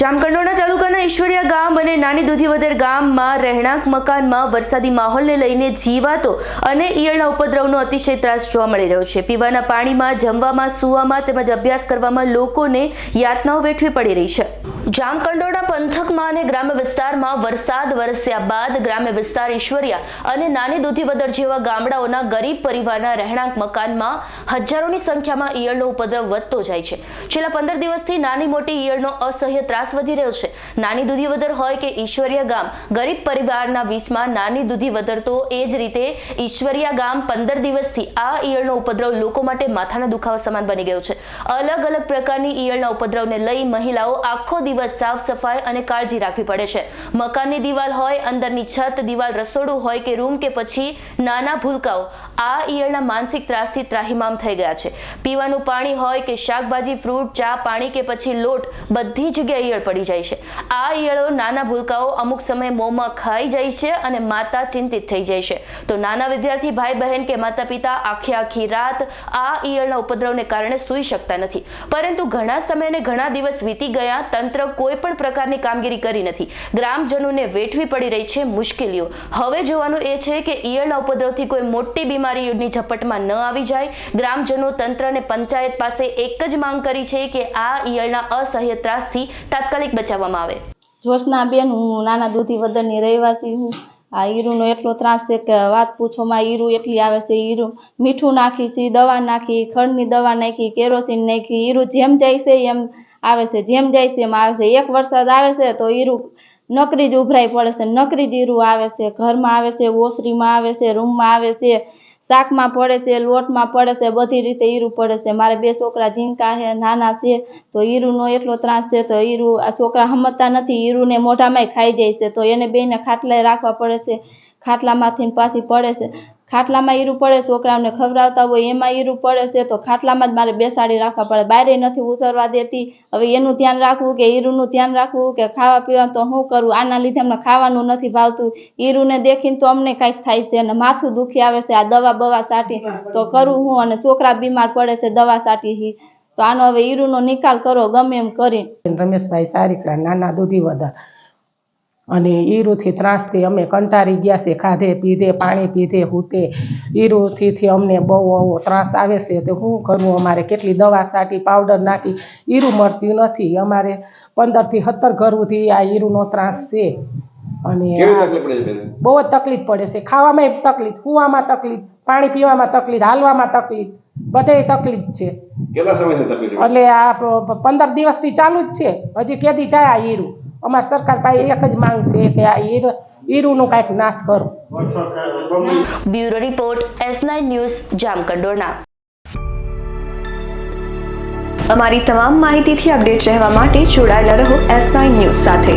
જામકંડોરણા તાલુકાના ઈશ્વરિયા ગામ અને નાની દુધીવદર ગામમાં રહેણાંક મકાનમાં વરસાદી માહોલને લઈને જીવાતો અને ઈયળના ઉપદ્રવનો અતિશય ત્રાસ જોવા મળી રહ્યો છે. પીવાના પાણીમાં, જમવામાં, સૂવામાં તેમજ અભ્યાસ કરવામાં લોકોને યાતનાઓ વેઠવી પડી રહી છે. જામકંડોરણા પંથકમાં અને ગ્રામ્ય વિસ્તારમાં વરસાદ વરસ્યા બાદ ગ્રામ્ય વિસ્તાર ઈશ્વરિયા અને નાની દુધીવદર જેવા ગામડાઓના ગરીબ પરિવારના રહેણાંક મકાનમાં હજારોની સંખ્યામાં ઈયળનો ઉપદ્રવ વધતો જાય છે. છેલ્લા પંદર દિવસથી નાની મોટી ઈયળનો અસહ્ય ત્રાસ વધી રહ્યો છે. નાની દૂધીવદર હોય કે ઈશ્વરિયા ગામ, ગરીબ પરિવારના વીસમાં નાની દૂધીવદર તો એ જ રીતે ઈશ્વરિયા ગામ પંદર દિવસથી આ ઈયળનો ઉપદ્રવ લોકો માટે માથાના દુખાવા સમાન બની ગયો છે. અલગ અલગ પ્રકારની ઈયળના ઉપદ્રવને લઈ મહિલાઓ આખો દિવસ સાફ સફાઈ અને કાળજી રાખવી પડે છે. મકાનની દિવાલ હોય, અંદરની છત, દિવાલ રસોડું હોય કે રૂમ કે પછી નાના ભૂલકાઓ, આ ઈયળના માનસિક ત્રાસથી ત્રાહિમામ થઈ ગયા છે. પીવાનું પાણી હોય કે શાકભાજી, ફ્રૂટ, ચા, પાણી કે પછી લોટ, બધી જગ્યાએ ઈયળ પડી જાય છે. આ ઈયળો નાના ભૂલકાઓ અમુક સમયે મોંમાં ખાઈ જાય છે અને માતા ચિંતિત થઈ જાય છે. તો નાના વિદ્યાર્થી ભાઈ બહેન કે માતા પિતા આખી આખી રાત આ ઈયળના ઉપદ્રવને કારણે સૂઈ શકતા નથી. પરંતુ ઘણા સમય અને ઘણા દિવસ વીતી ગયા તંત્ર કોઈ પણ પ્રકારની કામગીરી કરી નથી. ગ્રામજનોને વેઠવી પડી રહી છે મુશ્કેલીઓ. હવે જોવાનું એ છે કે ઈયળના ઉપદ્રવથી કોઈ મોટી બીમારીની ઝપટમાં ન આવી જાય. ગ્રામજનો તંત્ર અને પંચાયત પાસે એક જ માંગ કરી છે કે આ ઈયળના અસહ્ય ત્રાસથી તાત્કાલિક બચાવવામાં આવે. જોશનાબેન હું નાના દૂધી વદનની રહેવાસી હું. આ ઈરુનો એટલો ત્રાસ છે કે વાત પૂછોમાં હીરું એટલી આવે છે? હીરું મીઠું નાખી છે, દવા નાખી ખડની દવા નાખી, કેરોસીન નાખી ઈરું જેમ જાય છે એમ આવે છે, જેમ જાય છે એમ આવે છે. એક વરસાદ આવે છે તો ઈરું નકરી જ ઉભરાઈ પડે છે, નકરી જ ઈરુ આવે છે, ઘરમાં આવે છે, ઓસરીમાં આવે છે, રૂમમાં આવે છે શાકમાં પડે છે, લોટમાં પડે છે, બધી રીતે ઈરું પડે છે. મારે બે છોકરા ઝીંકા છે, નાના છે, તો ઈરુંનો એટલો ત્રાસ છે, તો ઈરું, આ છોકરા સમજતા નથી, ઈરુંને મોઢામાંય ખાઈ જાય છે. તો એને બેને ખાટલાએ રાખવા પડે છે, ખાટલામાંથી પાછી પડે છે. ખાટલામાં ઈરું પડે, છોકરાઓને ખવડાવતા હોય, એમાં ઈરું પડે છે, તો ખાટલામાં જ મારે બેસાડી રાખવા પડે. બારે નથી ઉતરવા દેતી. હવે એનું ધ્યાન રાખવું કે ઈરુંનું ધ્યાન રાખવું કે ખાવા પીવાનું, તો શું કરું? આના લીધે અમને ખાવાનું નથી ભાવતું. ઈરુંને દેખીને તો અમને કાંઈક થાય છે અને માથું દુખી આવે છે, આ દવા બવા સાટી. તો કરું હું અને છોકરા બીમાર પડે છે, દવા સાટી તો આનો હવે ઈરુંનો નિકાલ કરો ગમે એમ કરી રમેશભાઈ સારીકડા, નાના દૂધી વધા અને ઈરુથી ત્રાસથી અમે કંટાળી ગયા છે ખાધે પીધે પાણી પીધે હૂતે. ઈરુથીથી અમને બહુ આવો ત્રાસ આવે છે તો શું કરવું અમારે કેટલી દવા સાટી પાવડર નાખી. ઈરું મળતી નથી અમારે પંદરથી સત્તર ઘર સુધી આ ઈરુનો ત્રાસ છે. અને બહુ જ તકલીફ પડે છે. ખાવામાં તકલીફ કૂવામાં તકલીફ પાણી પીવામાં તકલીફ હાલવામાં તકલીફ બધે તકલીફ છે? એટલે આ પંદર દિવસથી ચાલુ જ છે. હજી કેદી જાય આ હીરું અમારે સરકાર પાસે એક જ માંગ છે કે આ હીર હીરુનું કાંઈક નાશ કરો. Bureau report S nine news Jamkandorna. અમારી તમામ માહિતીથી અપડેટ રહેવા માટે જોડાયેલા રહો એસ નાઇન ન્યૂઝ સાથે.